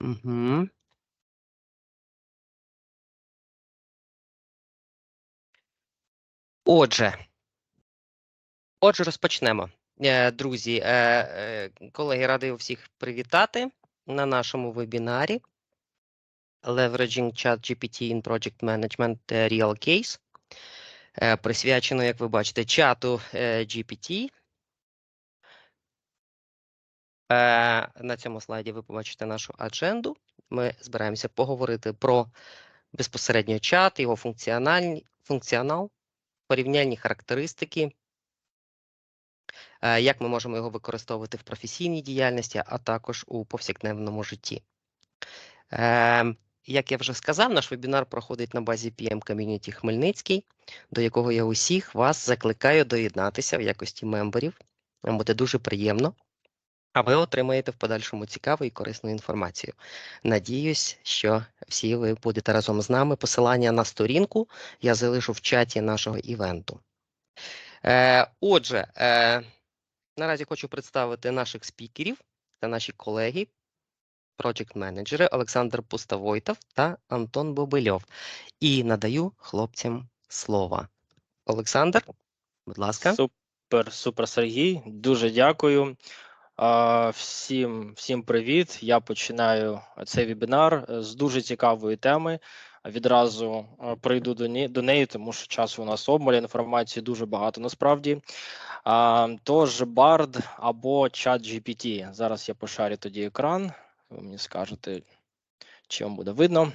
Угу. Отже, отже, розпочнемо. Е, Друзі, е, е, колеги, радий всіх привітати на нашому вебінарі Leveraging ChatGPT in Project Management Real Case. Присвячено, як ви бачите, чату GPT. Е, На цьому слайді ви побачите нашу адженду. Ми збираємося поговорити про безпосередньо чат, його функціонал, порівняльні характеристики, е, як ми можемо його використовувати в професійній діяльності, а також у повсякденному житті. Е, Як я вже сказав, наш вебінар проходить на базі PM Community Хмельницький, до якого я усіх вас закликаю доєднатися в якості мемберів. Вам буде дуже приємно. А ви отримаєте в подальшому цікаву і корисну інформацію. Надіюсь, що всі ви будете разом з нами. Посилання на сторінку я залишу в чаті нашого івенту. Е, отже, е, наразі хочу представити наших спікерів та наші колеги, проджект-менеджери Олександр Пустовойтов та Антон Бобильов. І надаю хлопцям слово. Олександр, будь ласка. Супер, супер, Сергій. Дуже дякую. Всім, всім привіт. Я починаю цей вебінар е, з дуже цікавої теми. Відразу е, прийду до, не- до неї, тому що часу у нас обмаль, інформації дуже багато насправді. Тож Bard або ChatGPT. Зараз я пошарю тоді екран. Ви мені скажете, чи вам буде видно.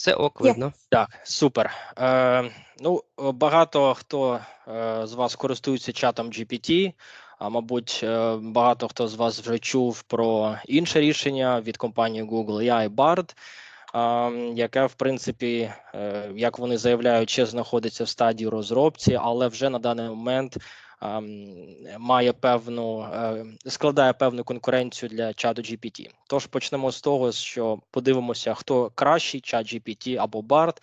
Все ок, Є. видно. Так, супер. Е, ну, е, багато хто е, з вас користується чатом GPT. А мабуть, е, багато хто з вас вже чув про інше рішення від компанії Google AI Bard, е, яке, в принципі, е, як вони заявляють, ще знаходиться в стадії розробці, але вже на даний момент має певну е, складає певну конкуренцію для чату GPT. Тож почнемо з того, що подивимося, хто кращий чат GPT або BART,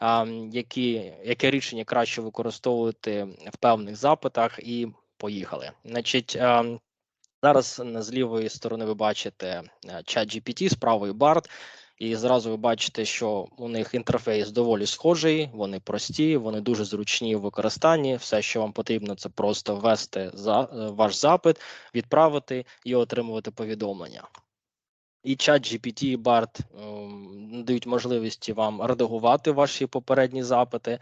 ем, які, яке рішення краще використовувати в певних запитах, і поїхали. Значить, ем, зараз з лівої сторони ви бачите е, чат GPT, з правої BART. І зразу ви бачите, що у них інтерфейс доволі схожий, вони прості, вони дуже зручні в використанні. Все, що вам потрібно, це просто ввести за е, ваш запит, відправити і отримувати повідомлення. І чат GPT і BART ем, надають можливість вам редагувати ваші попередні запити,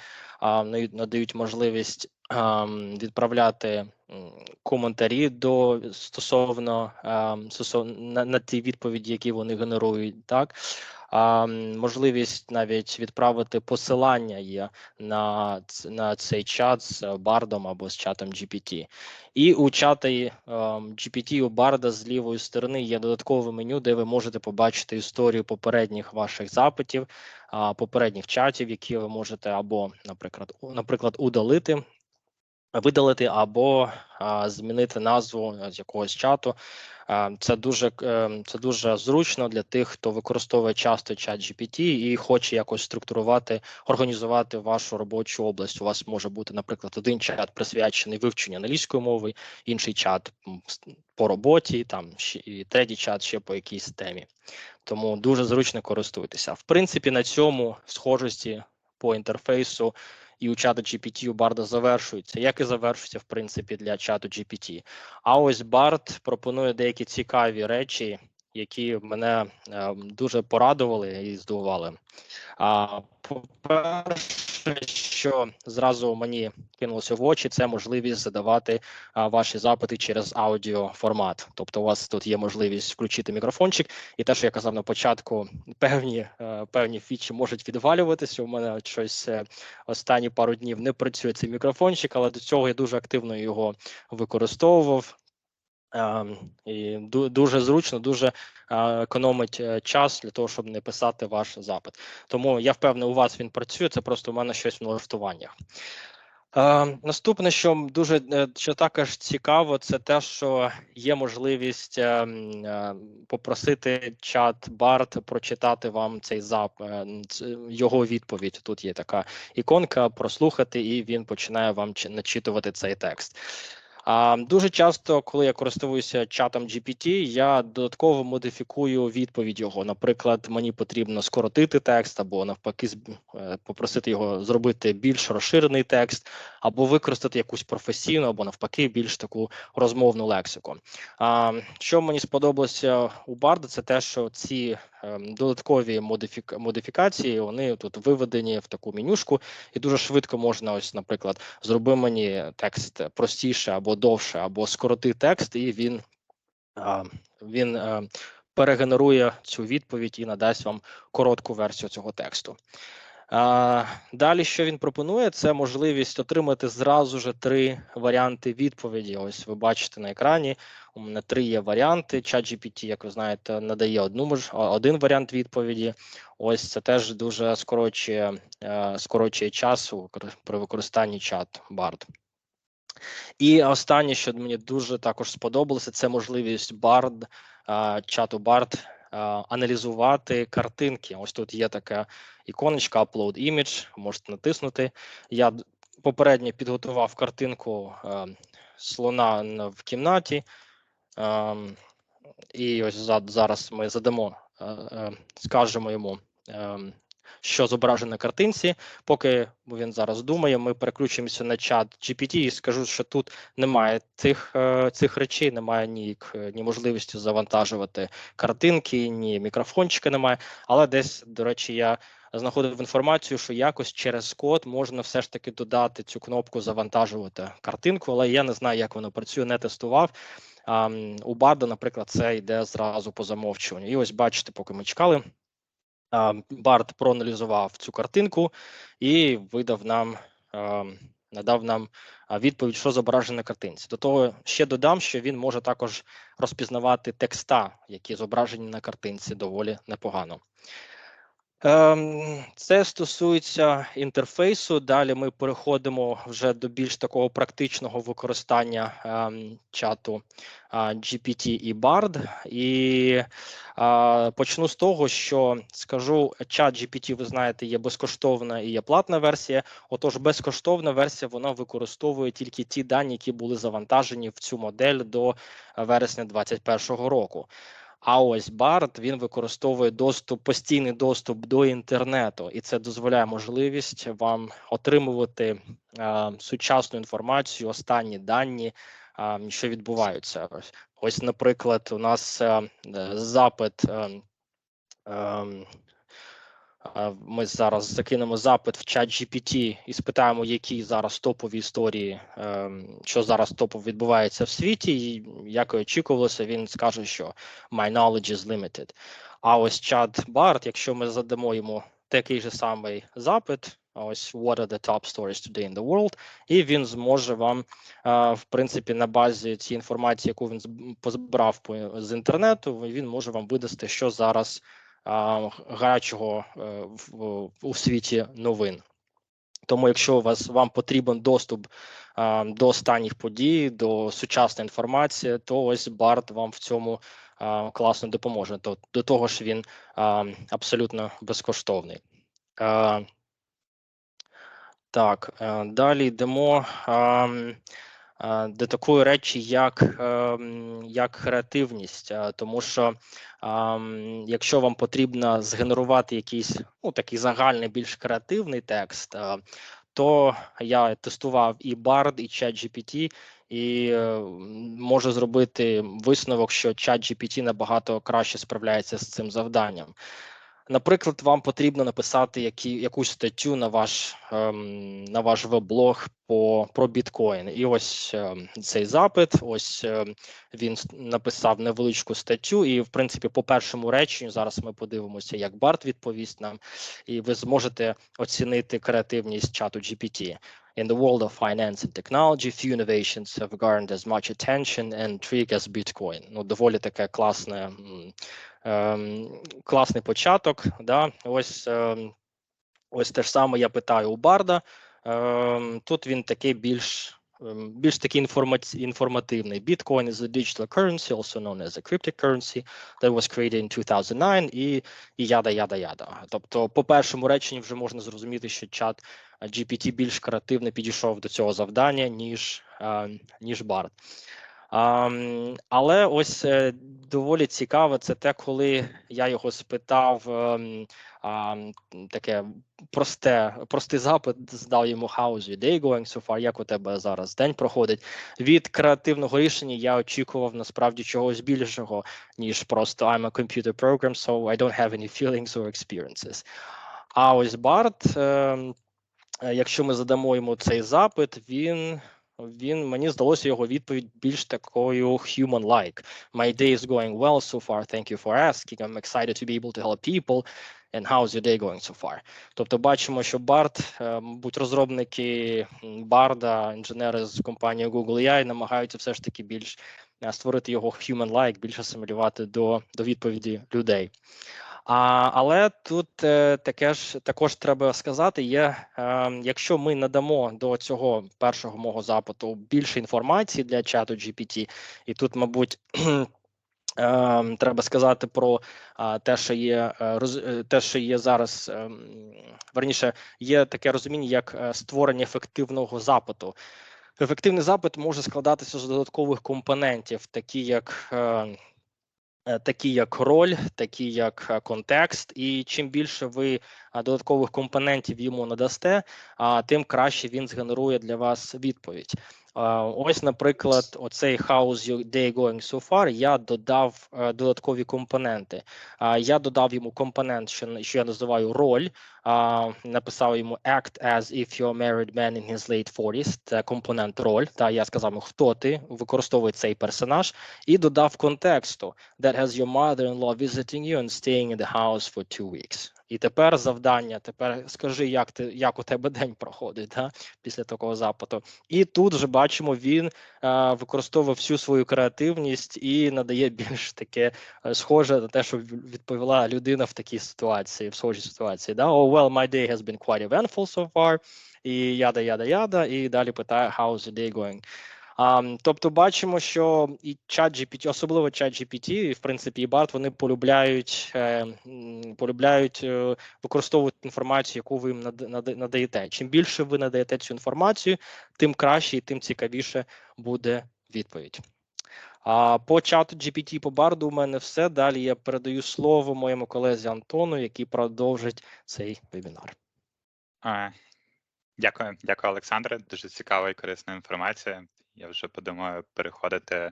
надають можливість ем, відправляти коментарі до стосовно ем, стосовно на, на ті відповіді, які вони генерують, так. Можливість навіть відправити посилання є на, на цей чат з бардом або з чатом GPT. І у чаті ем, GPT у Барда з лівої сторони є додаткове меню, де ви можете побачити історію попередніх ваших запитів, попередніх чатів, які ви можете або, наприклад, наприклад, удалити. Видалити або а, змінити назву е, з якогось чату. А, це дуже е, це дуже зручно для тих, хто використовує часто чат GPT і хоче якось структурувати, організувати вашу робочу область. У вас може бути, наприклад, один чат присвячений вивченню англійської мови, інший чат по роботі, там і третій чат ще по якійсь темі. Тому дуже зручно користуйтеся. В принципі, на цьому схожості по інтерфейсу і у чата GPT у Барда завершується, як і завершується, в принципі, для чату GPT. А ось Бард пропонує деякі цікаві речі, які мене е, дуже порадували і здивували. А по-перше, що зразу мені кинулося в очі, це можливість задавати ваші запити через аудіоформат. Тобто, у вас тут є можливість включити мікрофончик, і те, що я казав на початку, певні е, певні фічі можуть відвалюватися. У мене щось е, останні пару днів не працює цей мікрофончик, але до цього я дуже активно його використовував. Ем, і дуже зручно, дуже е, економить е, час для того, щоб не писати ваш запит. Тому я впевнений, у вас він працює. Це просто у мене щось в налаштуваннях. Е, наступне, що дуже е, що також цікаво, це те, що є можливість е, е, попросити чат Барт прочитати вам цей зап, його відповідь. Тут є така іконка прослухати, і він починає вам чи- начитувати цей текст. А, дуже часто, коли я користуюся чатом GPT, я додатково модифікую відповідь його. Наприклад, мені потрібно скоротити текст, або навпаки, е, попросити його зробити більш розширений текст, або використати якусь професійну, або навпаки, більш таку розмовну лексику. А, що мені сподобалося у Барда, це те, що ці ем, додаткові модифік... модифікації вони тут виведені в таку менюшку, і дуже швидко можна, ось, наприклад, зроби мені текст простіше або довше, або скороти текст, і він, він е, перегенерує цю відповідь і надасть вам коротку версію цього тексту. Далі, що він пропонує, це можливість отримати зразу же три варіанти відповіді. Ось ви бачите на екрані. У мене три є варіанти. ChatGPT, як ви знаєте, надає одну один варіант відповіді. Ось це теж дуже скорочує, е, скорочує час при використанні чат Bard. І останнє, що мені дуже також сподобалося, це можливість е, чату е, аналізувати картинки. Ось тут є така іконочка Upload Image, можете натиснути. Я попередньо підготував картинку слона в кімнаті. І ось зараз ми задамо, скажемо йому, ем, що зображено на картинці. Поки він зараз думає, ми переключимося на чат GPT і скажу, що тут немає цих, е, цих речей, немає ні, ні можливості завантажувати картинки, ні мікрофончика немає. Але десь, до речі, я знаходив інформацію, що якось через код можна все ж таки додати цю кнопку завантажувати картинку, але я не знаю, як воно працює, не тестував. А, у Барда, наприклад, це йде зразу по замовчуванню. І ось бачите, поки ми чекали, а, Бард проаналізував цю картинку і видав нам, надав нам відповідь, що зображено на картинці. До того ще додам, що він може також розпізнавати текста, які зображені на картинці доволі непогано. Ем, Це стосується інтерфейсу. Далі ми переходимо вже до більш такого практичного використання ем, чату GPT і Bard. І почну з того, що скажу, чат GPT, ви знаєте, є безкоштовна і є платна версія. Отож, безкоштовна версія вона використовує тільки ті дані, які були завантажені в цю модель до вересня 2021 року. А ось Барт він використовує доступ, постійний доступ до інтернету, і це дозволяє можливість вам отримувати е, сучасну інформацію, останні дані, е, що відбуваються. Ось, наприклад, у нас е, е, запит. Е, е, ми зараз закинемо запит в чат GPT і спитаємо, які зараз топові історії, е, що зараз топово відбувається в світі. І як і очікувалося, він скаже, що my knowledge is limited. А ось чат Bard, якщо ми задамо йому такий же самий запит, ось what are the top stories today in the world, і він зможе вам, в принципі, на базі цієї інформації, яку він зб- позбрав з інтернету, він може вам видасти, що зараз гарячого е, у світі новин. Тому, якщо вас вам потрібен доступ а, до останніх подій, до сучасної інформації, то ось Барт вам в цьому а, класно допоможе. То до того ж він а, абсолютно безкоштовний. А, так, е, далі йдемо а, до такої речі, як, ем, як креативність, тому що якщо вам потрібно згенерувати якийсь ну, такий загальний, більш креативний текст, то я тестував і Bard, і ChatGPT, і е, можу зробити висновок, що ChatGPT набагато краще справляється з цим завданням. Наприклад, вам потрібно написати які, якусь статтю на ваш ем, на ваш веб-блог по про біткоін. І ось ем, цей запит. Ось ем, він написав невеличку статтю, і в принципі, по першому реченню зараз ми подивимося, як Барт відповість нам, і ви зможете оцінити креативність чату GPT. In the world of finance and technology, few innovations have garnered as much attention and intrigue as Bitcoin. Ну, доволі таке класне, класний початок. Да? Ось, ем, ось те ж саме я питаю у Барда. Ем, тут він такий більш ем, більш такий інформативний. Bitcoin is a digital currency, also known as a cryptocurrency, that was created in 2009 і, і яда, яда, яда. Тобто, по першому реченні вже можна зрозуміти, що чат GPT більш креативно підійшов до цього завдання, ніж, ніж BART. Але ось е, доволі цікаво, це те, коли я його спитав ем, таке просте, простий запит, здав йому how is your day going so far, як у тебе зараз день проходить. Від креативного рішення я очікував насправді чогось більшого, ніж просто I'm a computer program, so I don't have any feelings or experiences. А ось Барт, ем, е, якщо ми задамо йому цей запит, він. Він мені здалося його відповідь більш такою human-like. My day is going well so far. Thank you for asking. I'm excited to be able to help people. And how's your day going so far? Тобто, бачимо, що Барт, е, мабуть, розробники Барда, інженери з компанії Google AI намагаються все ж таки більш е, створити його human-like, більш асимілювати до, до відповіді людей. А, але тут е, таке ж також треба сказати: є, е, якщо ми надамо до цього першого мого запиту більше інформації для чату GPT, і тут, мабуть, е, треба сказати про те, що є те, що є зараз, е, верніше, є таке розуміння, як створення ефективного запиту. Ефективний запит може складатися з додаткових компонентів, такі як такі як роль, такі як е, контекст, і чим більше ви додаткових компонентів йому надасте, тим краще він згенерує для вас відповідь. Ось, наприклад, оцей How's day going so far, я додав е, додаткові компоненти. Я додав йому компонент, що, що я називаю роль. Написав йому act as if you're married man in his late 40s. Це компонент роль. Та я сказав хто ти, використовує цей персонаж, і додав контексту that has your mother-in-law visiting you and staying in the house for two weeks. І тепер завдання. Тепер скажи, як ти як у тебе день проходить, да, після такого запиту. І тут вже бачимо, він е, використовує всю свою креативність і надає більш таке е, схоже на те, що відповіла людина в такій ситуації, в схожій ситуації. Да? Oh, well, my day has been quite eventful so far. І яда, яда, яда, і далі питає, how's the day going? А, тобто бачимо, що і чат GPT, особливо чат GPT, і в принципі і BART, вони полюбляють, е, полюбляють е, використовувати інформацію, яку ви їм над- над- надаєте. Чим більше ви надаєте цю інформацію, тим краще і тим цікавіше буде відповідь. А по чату GPT по барду у мене все. Далі я передаю слово моєму колезі Антону, який продовжить цей вебінар. Е, Дякую, дякую, Олександре. Дуже цікава і корисна інформація. Я вже подумаю переходити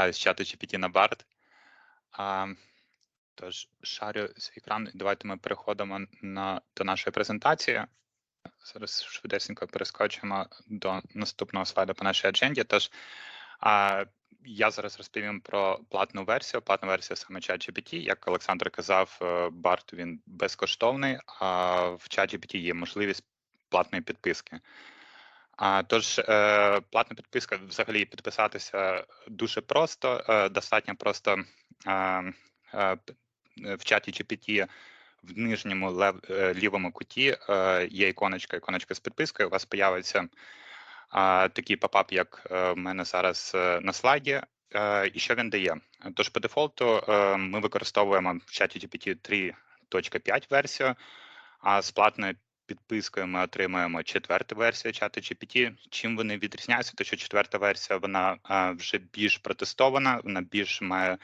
е, з чату GPT на. А, Тож, шарю свій екран. Давайте ми переходимо на, до нашої презентації. Зараз швидесенько перескочимо до наступного слайду по нашій адженді. Тож, а, я зараз розповім про платну версію. Платна версія саме ChatGPT. Як Олександр казав, е, BART він безкоштовний, а в ChatGPT є можливість платної підписки. А, тож, е, платна підписка взагалі підписатися дуже просто. Е, достатньо просто е, е, е, в чаті GPT в нижньому лев, е, лівому куті е, є іконочка, іконочка з підпискою. У вас появиться а, такий попап, як е, в мене зараз е, на слайді. Е, І що він дає? Тож по дефолту е, ми використовуємо в чаті GPT 3.5 версію, а з платною підпискою ми отримуємо четверту версію чату GPT. Чим вони відрізняються? То що четверта версія вона е, вже більш протестована, вона більш має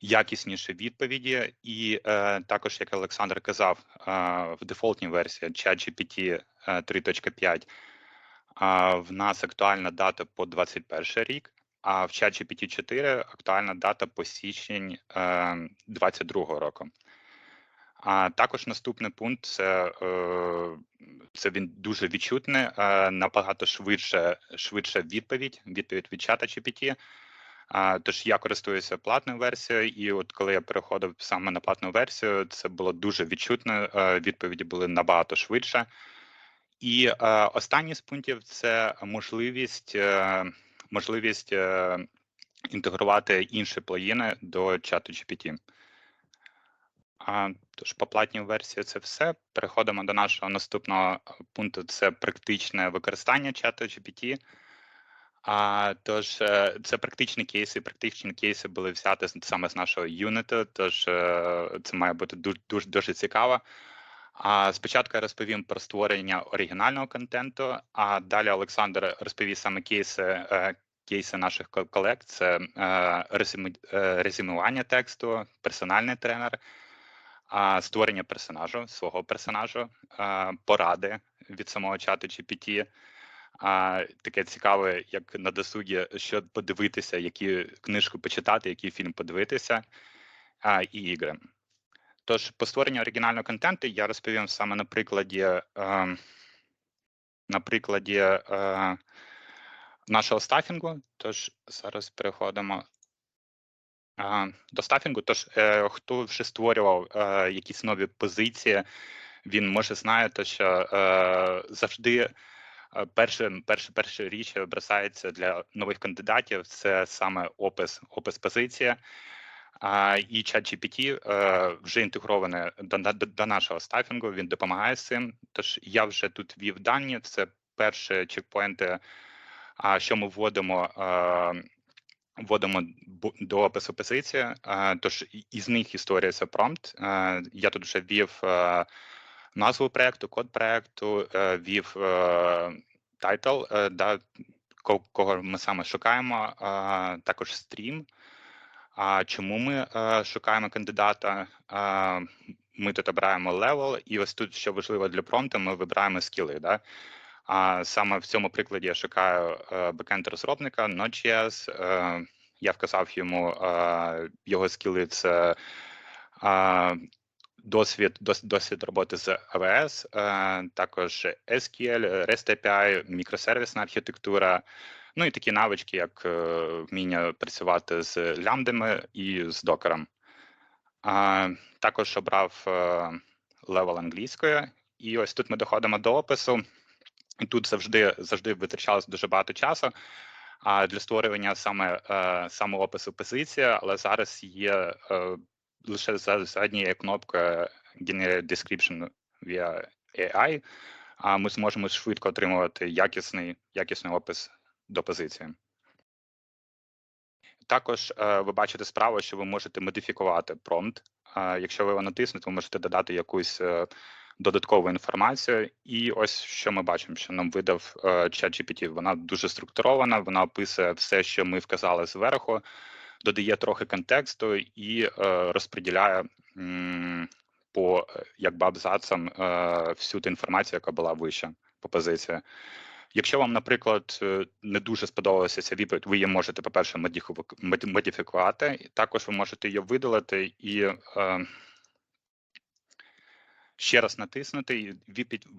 якісніші відповіді, і е, також, як Олександр казав, е, в дефолтній версії ChatGPT е, 3.5 а, в нас актуальна дата по 21 рік, а в ChatGPT 4 актуальна дата по січень е, 22 року. А також наступний пункт це, е, це він дуже відчутний, е, набагато швидше, швидше відповідь, відповідь від чата GPT. Тож я користуюся платною версією, і от коли я переходив саме на платну версію, це було дуже відчутно. е, Відповіді були набагато швидше. І останній з пунктів це можливість, можливість інтегрувати інші плагіни до чату GPT. Тож по платній версії це все. Переходимо до нашого наступного пункту: це практичне використання чату GPT. А, тож е, це практичні кейси. Практичні кейси були взяті з- саме з нашого юніту, тож е, це має бути дуже дуже, дуже цікаво. А спочатку я розповім про створення оригінального контенту, а далі Олександр розповість саме кейси, е, кейси наших колег. Це е, е, резюмування тексту, персональний тренер, а, створення персонажу, свого персонажу, поради від самого чату GPT. А, таке цікаве, як на досугі, що подивитися, які книжку почитати, який фільм подивитися, а, і ігри. Тож, по створенню оригінального контенту я розповім саме на прикладі, е, на прикладі е, нашого стафінгу. Тож зараз переходимо до стафінгу. Тож, е, хто вже створював е, якісь нові позиції, він може знає, то що е, завжди перше, перше, перша річ бросається для нових кандидатів це саме опис, опис позиції. А, і ChatGPT вже інтегрований до, до, до нашого стафінгу, він допомагає з цим. Тож я вже тут ввів дані, це перші чекпоінти, що ми вводимо, вводимо до опису позиції. Е, тож із них історія це промпт. Е, я тут вже ввів е, назву проекту, код проекту, ввів тайтл, да, кого ми саме шукаємо, також стрім. А чому ми шукаємо кандидата? Ми тут обираємо левел, і ось тут, що важливо для промпту, ми вибираємо скіли. Да? А саме в цьому прикладі я шукаю е, бекенд розробника Node.js. Е, я вказав йому е, його скіли це досвід, досвід роботи з AWS, також SQL, REST API, мікросервісна архітектура. Ну і такі навички, як вміння працювати з лямбдами і з докером. Також обрав левел англійської, і ось тут ми доходимо до опису. Тут завжди завжди витрачалось дуже багато часу. А для створювання саме е, саме позиції, але зараз є е, лише за, однією кнопкою Generate Description via AI, а ми зможемо швидко отримувати якісний, якісний опис до позиції. Також е, ви бачите справа, що ви можете модифікувати промпт. Якщо ви його натиснете, ви можете додати якусь додаткову інформацію. І ось що ми бачимо, що нам видав е, ChatGPT. Вона дуже структурована, вона описує все, що ми вказали зверху, додає трохи контексту і е, розподіляє по якби абзацам е, всю ту інформацію, яка була вища по позиції. Якщо вам, наприклад, не дуже сподобалася ця відповідь, ви її можете, по-перше, модифіку- модифікувати, також ви можете її видалити і е, ще раз натиснути. і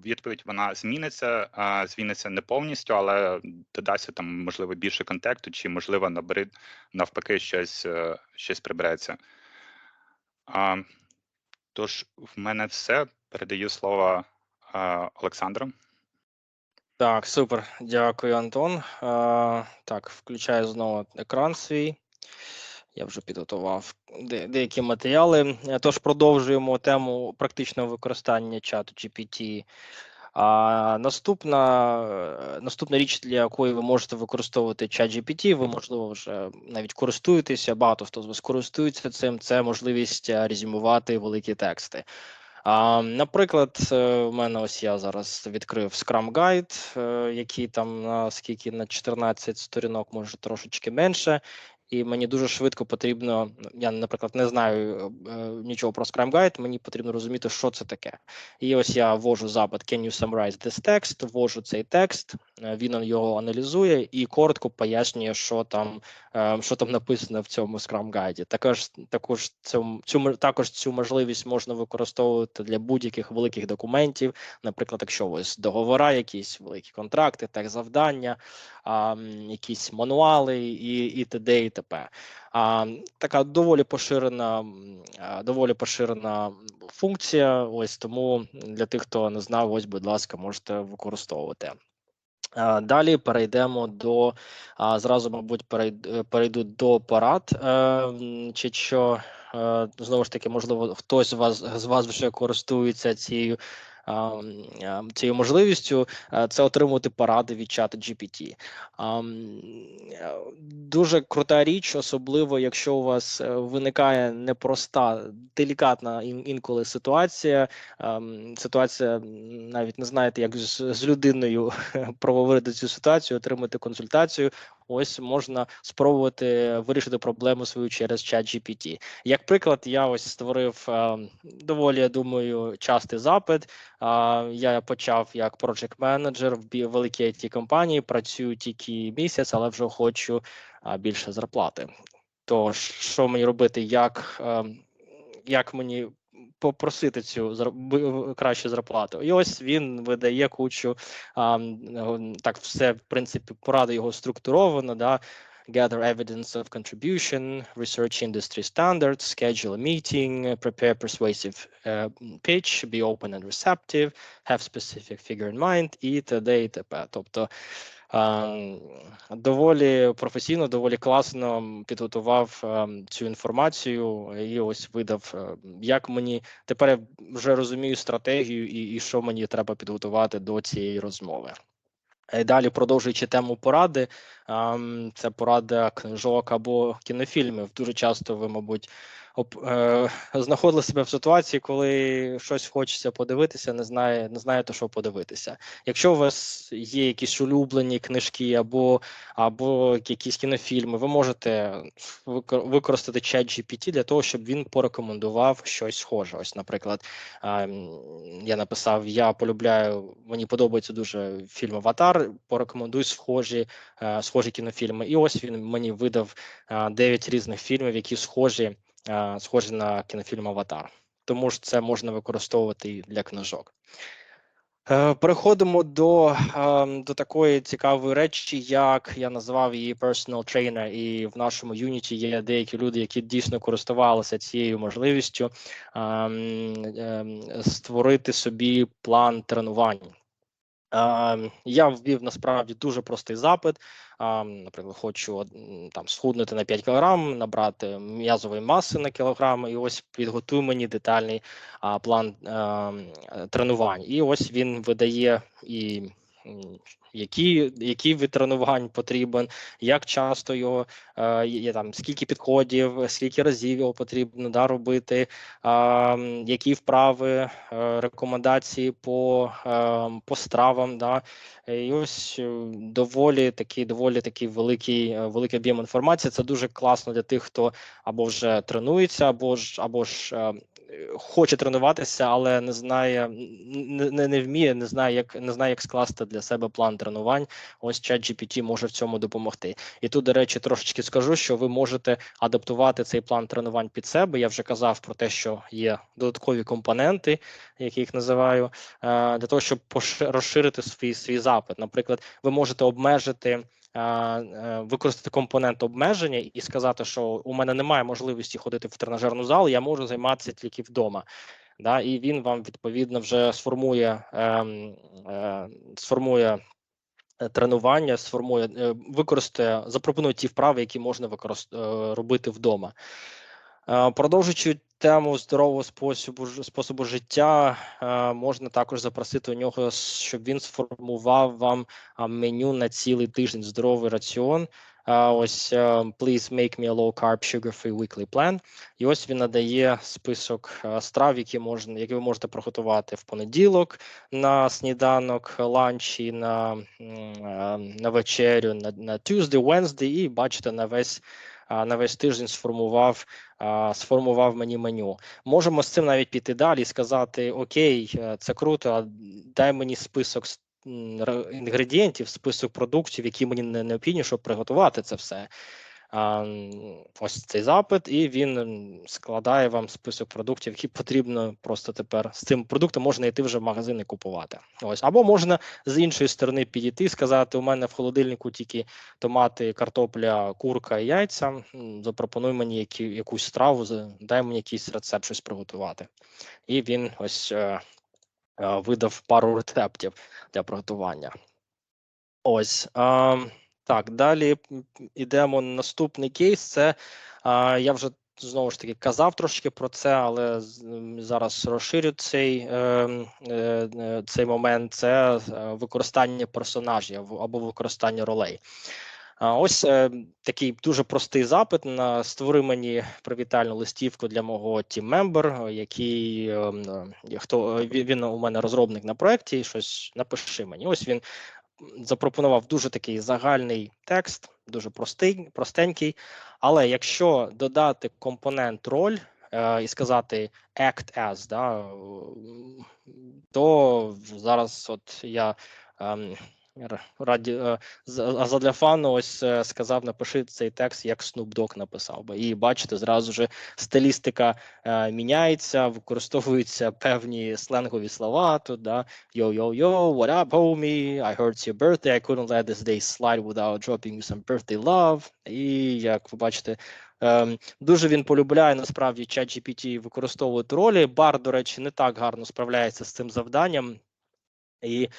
Відповідь, вона зміниться, зміниться не повністю, але додасться там, можливо, більше контекту, чи, можливо, набери, навпаки, щось, е, щось прибереться. Тож, в мене все. Передаю слово Олександру. Так, супер. Дякую, Антон. Так, включаю знову екран свій. Я вже підготував де- деякі матеріали. Е, Тож продовжуємо тему практичного використання чату GPT. А наступна, е, наступна річ, для якої ви можете використовувати чат GPT, ви, можливо, вже навіть користуєтеся, багато хто з вас користується цим, це можливість е, резюмувати великі тексти. А, наприклад, в мене ось я зараз відкрив Scrum Guide, який там на скільки на 14 сторінок, може трошечки менше. І мені дуже швидко потрібно. Я, наприклад, не знаю е, нічого про Scrum Guide, мені потрібно розуміти, що це таке. І ось я ввожу запит Can you summarize this text, ввожу цей текст, е, він його аналізує і коротко пояснює, що там, е, що там написано в цьому Scrum Guide. Також також цю, цю також цю можливість можна використовувати для будь-яких великих документів. Наприклад, якщо ось договора, якісь великі контракти, так завдання, якісь мануали і, і т.д. і т.п. А, така доволі поширена, доволі поширена функція. Ось тому для тих, хто не знав, ось, будь ласка, можете використовувати. Далі перейдемо до зразу, мабуть, перейд- е, перейду до порад. Е, Чи що е, знову ж таки, можливо, хтось з вас з вас вже користується цією цією можливістю е, це отримувати поради від чату GPT. Е, Дуже крута річ, особливо якщо у вас е, виникає непроста, делікатна інколи ситуація. Ситуація навіть не знаєте, як з людиною проговорити цю ситуацію, отримати консультацію. Ось можна спробувати вирішити проблему свою через чат GPT. Як приклад, я ось створив е, доволі, я думаю, частий запит. А, Я почав як project менеджер в великій it компанії, працюю тільки місяць, але вже хочу а, більше зарплати. То що мені робити? Як, ем, як мені попросити цю зар- кращу зарплату? І ось він видає кучу а, так, все в принципі порада його структуровано. Да? Gather evidence of contribution, research industry standards, schedule a meeting, prepare persuasive uh, pitch, be open and receptive, have specific figure in mind і т.д. і т.п. Тобто ем, доволі професійно, доволі класно підготував ем, цю інформацію і ось видав, е, як мені тепер я вже розумію стратегію і, і що мені треба підготувати до цієї розмови. Е, Далі, продовжуючи тему поради, ем, це порада книжок або кінофільмів. Дуже часто ви, мабуть, е, знаходили себе в ситуації, коли щось хочеться подивитися, не знає, не знаєте, що подивитися. Якщо у вас є якісь улюблені книжки або, або якісь кінофільми, ви можете використати чат GPT для того, щоб він порекомендував щось схоже. Ось, наприклад, ем, я написав: Я полюбляю, мені подобається дуже фільм Аватар. Порекомендуй схожі, е, схожі кінофільми. І ось він мені видав е, 9 різних фільмів, які схожі, е, схожі на кінофільм Аватар. Тому ж це можна використовувати і для книжок. Е, Переходимо до, ем, до такої цікавої речі, як я назвав її personal trainer, і в нашому юніті є деякі люди, які дійсно користувалися цією можливістю ем, ем, створити собі план тренувань. Ем, Я ввів насправді дуже простий запит. Ем, Наприклад, хочу там схуднути на 5 кг, набрати м'язової маси на кілограм, і ось підготуй мені детальний план ем, е, тренувань. І ось він видає і які, який вид тренувань потрібен, як часто його е, є там, скільки підходів, скільки разів його потрібно да, робити, які вправи, е, рекомендації по, е, по стравам. Да. І ось доволі такий, доволі такий великий, великий об'єм інформації. Це дуже класно для тих, хто або вже тренується, або ж або ж хоче тренуватися, але не знає, не, не вміє, не знає, як не знає, як скласти для себе план тренувань. Ось ChatGPT може в цьому допомогти. І тут, до речі, трошечки скажу, що ви можете адаптувати цей план тренувань під себе. Я вже казав про те, що є додаткові компоненти, як я їх називаю, е, для того, щоб розширити свій свій запит. Наприклад, ви можете обмежити. Е, е, Використати компонент обмеження і сказати, що у мене немає можливості ходити в тренажерну залу, я можу займатися тільки вдома. Да, і він вам відповідно вже сформує, ем, е, сформує тренування, сформує, використає, запропонує ті вправи, які можна використ, робити вдома. Продовжуючи тему здорового способу способу життя, е, можна також запросити у нього, щоб він сформував вам меню на цілий тиждень здоровий раціон. Ось е, please make me a low carb sugar free weekly plan. І ось він надає список е, страв, які можна, які ви можете приготувати в понеділок на сніданок, ланч і на, е, на вечерю, на, на Tuesday, Wednesday, і бачите, на весь на весь тиждень сформував, сформував мені меню. Можемо з цим навіть піти далі і сказати: Окей, е, це круто, а дай мені список інгредієнтів, список продуктів, які мені не- необхідні, щоб приготувати це все. Ось цей запит, і він складає вам список продуктів, які потрібно просто тепер з цим продуктом можна йти вже в магазин і купувати. Ось або можна з іншої сторони підійти і сказати: у мене в холодильнику тільки томати, картопля, курка і яйця. Запропонуй мені які, якусь страву, дай мені якийсь рецепт щось приготувати. І він ось е, е, видав пару рецептів для приготування. Ось. Так, далі м, ідемо на наступний кейс. Це а, я вже знову ж таки казав трошки про це, але зараз розширю цей, ем, е, е, цей момент. Це е, використання персонажів або- використання ролей. А ось е, такий дуже простий запит на створи мені привітальну листівку для мого тім-мембер, який е, е, хто він, він у мене розробник на проєкті, щось напиши мені. Ось він запропонував дуже такий загальний текст, дуже простий, простенький. Але якщо додати компонент роль е, і сказати act as, да, то зараз от я р- раді е, а задля фану ось е, сказав, напиши цей текст, як Snoop написав би. І бачите, зразу ж стилістика е, міняється, використовуються певні сленгові слова. Тут да yo, what up, homie? I heard your birthday. I couldn't let this day slide without dropping you some birthday love. І як ви бачите. Ем, дуже він полюбляє насправді ChatGPT використовувати ролі. Бар, до речі, не так гарно справляється з цим завданням. І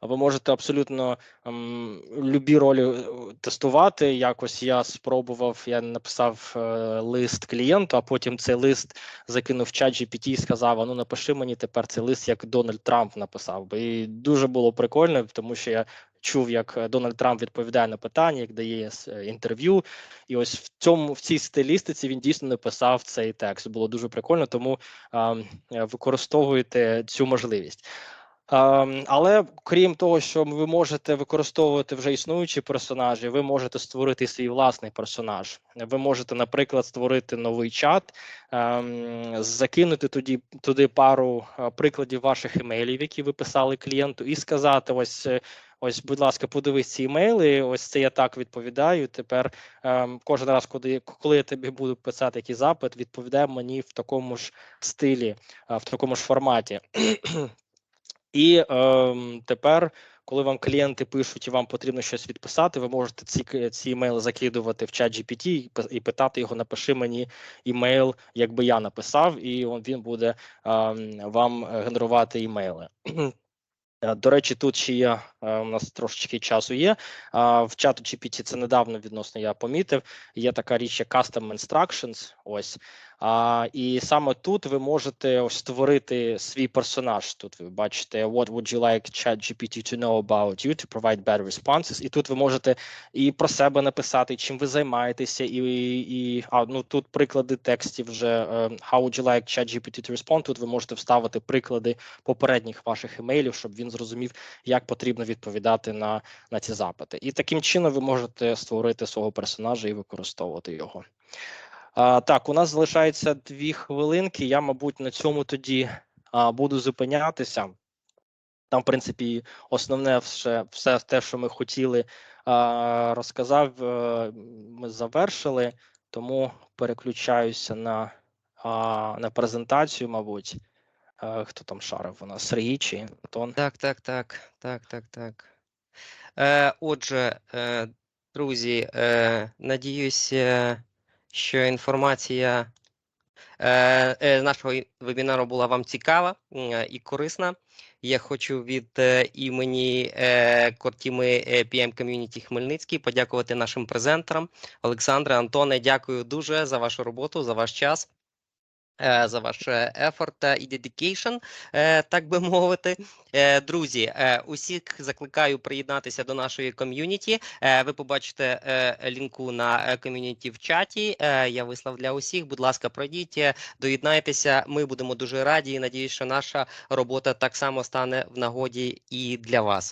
ви можете абсолютно ем, любі ролі е, тестувати. Якось я спробував, я написав е, лист клієнту, а потім цей лист закинув в чат GPT і сказав: а ну напиши мені тепер цей лист, як Дональд Трамп написав. би». І дуже було прикольно, тому що я чув, як е, Дональд Трамп відповідає на питання, як дає е, інтерв'ю. І ось в цьому в цій стилістиці він дійсно написав цей текст. Було дуже прикольно, тому ем, е, використовуйте цю можливість. Ем, але крім того, що ви можете використовувати вже існуючі персонажі, ви можете створити свій власний персонаж. Ви можете, наприклад, створити новий чат, ем, закинути туди, туди пару е, прикладів ваших емейлів, які ви писали клієнту, і сказати: ось. е, Ось, будь ласка, подивись ці емейли. Ось це я так відповідаю. Тепер ем, кожен раз, коли, коли я тобі буду писати якийсь запит, відповідай мені в такому ж стилі, е, в такому ж форматі. І ем, тепер, коли вам клієнти пишуть і вам потрібно щось відписати, ви можете ці, ці емейли закидувати в чат GPT і питати його, напиши мені імейл, якби я написав, і він буде ем, вам е, генерувати імейли. Е, До речі, тут ще є е, у нас трошечки часу є. В чату GPT це недавно відносно я помітив. Є така річ, як Custom Instructions. Ось. А, і саме тут ви можете ось створити свій персонаж. Тут ви бачите, what would you like ChatGPT to know about you to provide better responses. І тут ви можете і про себе написати, чим ви займаєтеся, і, і а, ну, тут приклади текстів вже е, how would you like ChatGPT to respond. Тут ви можете вставити приклади попередніх ваших емейлів, щоб він зрозумів, як потрібно відповідати на, на ці запити. І таким чином ви можете створити свого персонажа і використовувати його. А, так, у нас залишається дві хвилинки. Я, мабуть, на цьому тоді а, буду зупинятися. Там, в принципі, основне все, все те, що ми хотіли, а, розказав. е, Ми завершили, тому переключаюся на, а, на презентацію, мабуть. Е, Хто там шарив у нас? Сергій чи Антон? Так, так, так, так, так, так. Е, отже, е, друзі, е, надіюся, що інформація е, е, нашого вебінару була вам цікава і корисна. Я хочу від е, імені е, Кортіми е, PM Community Хмельницький подякувати нашим презентерам. Олександре, Антоне, дякую дуже за вашу роботу, за ваш час. Е, За ваш е, ефорт е, і е, так би мовити. Друзі, усіх закликаю приєднатися до нашої ком'юніті. Ви побачите лінку на ком'юніті в чаті. Я вислав для усіх. Будь ласка, пройдіть, доєднайтеся. Ми будемо дуже раді і надіюсь, що наша робота так само стане в нагоді і для вас.